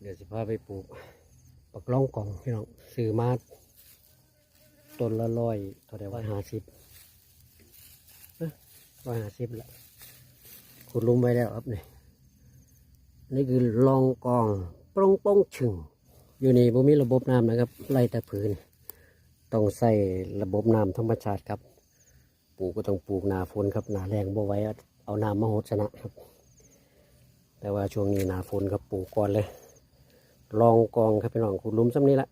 เดี๋ยวสิพาไปปลูกปักล่องกล่องพี่น้องซื้อมาต้นละร้อยเท่าไหร่ว่าห้าสิบร้อยห้าสิบละขุดลุมไว้แล้วครับนี่นี่คือลองกองปรงป้องชึงอยู่นี่บ่มีระบบน้ำนะครับไล่แต่ผืนต้องใส่ระบบน้ำธรรมชาติครับ ปลูกก็ต้องปลูกหนาฝนครับหนาแรงบ่ไว้เอาน้ำมาหดชนะครับ แต่ว่าช่วงนี้หนาฝนครับปลูกก่อนเลย ลองกองครับพี่น้องขุดลุมซ้ำนี้ละ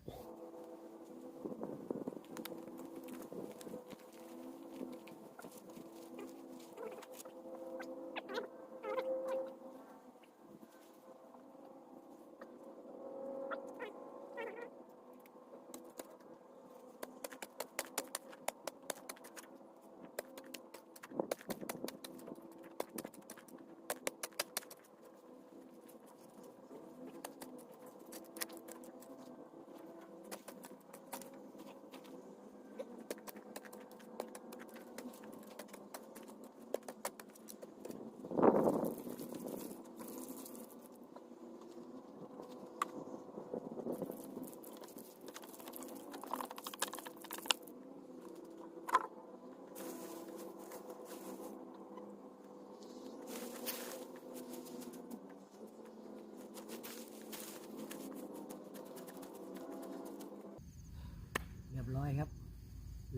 บร้อยครับ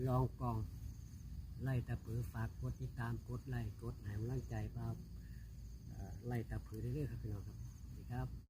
ลองกอง ไล่ตะผือฝากกดติดตามกดไลค์กดให้กำลังใจเปล่าไล่ตะผือเรื่อยๆครับพี่น้องครับสวัสดีครับ